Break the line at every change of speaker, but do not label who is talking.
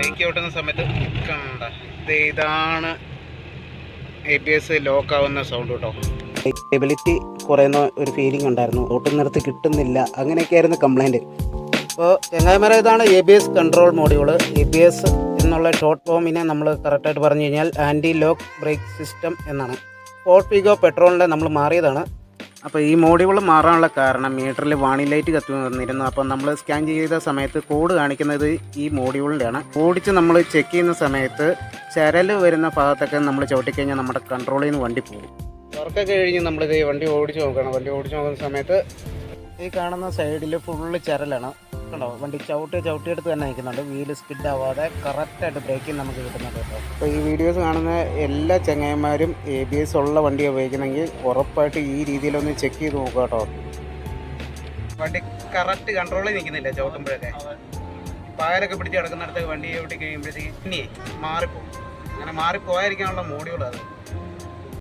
Break ഔട്ടുന്ന സമയത്ത് കണ്ട. ഇതാണ് എ ബി എസ് ലോക്ക് ആവുന്ന സൗണ്ട് കേട്ടോ സ്റ്റെബിലിറ്റി കുറയുന്ന ഒരു ഫീലിംഗ് ഉണ്ടായിരുന്നു. ഓട്ടുന്നിടത്ത് കിട്ടുന്നില്ല. അങ്ങനെയൊക്കെയായിരുന്നു കംപ്ലൈന്റ് അപ്പോൾ ചെങ്ങായിമര ഇതാണ് A B S control module A B S എന്നുള്ള ഷോർട്ട് ഫോമിനെ നമ്മൾ കറക്റ്റായിട്ട് പറഞ്ഞു കഴിഞ്ഞാൽ ആന്റി ലോക്ക് ബ്രേക്ക് സിസ്റ്റം എന്നാണ് ഫോർട്ട് പീഗോ പെട്രോളിന്റെ നമ്മൾ മാറിയതാണ്. അപ്പോൾ ഈ മോഡ്യൂൾ മാറാനുള്ള കാരണം മീറ്ററിൽ വാണി ലൈറ്റ് കത്തി വന്നിരുന്നു. അപ്പോൾ നമ്മൾ സ്കാൻ ചെയ്ത സമയത്ത് കോഡ് കാണിക്കുന്നത് ഈ മോഡ്യൂളിന്റെയാണ് ഓടിച്ച് നമ്മൾ ചെക്ക് ചെയ്യുന്ന സമയത്ത് ചരൽ വരുന്ന ഭാഗത്തൊക്കെ നമ്മൾ ചവിട്ടിക്കഴിഞ്ഞാൽ നമ്മുടെ കൺട്രോളിൽ നിന്ന് വണ്ടി പോകും. വർക്കൊക്കെ കഴിഞ്ഞ് നമ്മളിത് വണ്ടി ഓടിച്ച് നോക്കണം. വണ്ടി ഓടിച്ച് നോക്കുന്ന സമയത്ത് ഈ കാണുന്ന സൈഡിൽ ഫുള്ള് ചരലാണ്. കണ്ടോ? വണ്ടി ചവിട്ടി ചവിട്ടിയെടുത്ത് തന്നെ നിൽക്കുന്നുണ്ട്. വീൽ സ്കിഡ് ആവാതെ കറക്റ്റായിട്ട് ബ്രേക്കിംഗ് നമുക്ക് കിട്ടുന്നുണ്ട് കേട്ടോ. അപ്പോൾ ഈ വീഡിയോസ് കാണുന്ന എല്ലാ ചങ്ങായിമാരും എ ബി എസ് ഉള്ള വണ്ടി ഉപയോഗിക്കുന്നെങ്കിൽ ഉറപ്പായിട്ട് ഈ രീതിയിലൊന്ന് ചെക്ക് ചെയ്ത് നോക്കുക കേട്ടോ. വണ്ടി കറക്റ്റ് കൺട്രോളിൽ നിൽക്കുന്നില്ല ചവിട്ടുമ്പോഴൊക്കെ? പായലൊക്കെ പിടിച്ച് കിടക്കുന്നിടത്ത് വണ്ടി ചവിട്ടി കഴിയുമ്പോഴത്തേക്ക് ഇനിയേ മാറിപ്പോകും അങ്ങനെ മാറിപ്പോയായിരിക്കാനുള്ള മോഡ്യൂൾ അത്.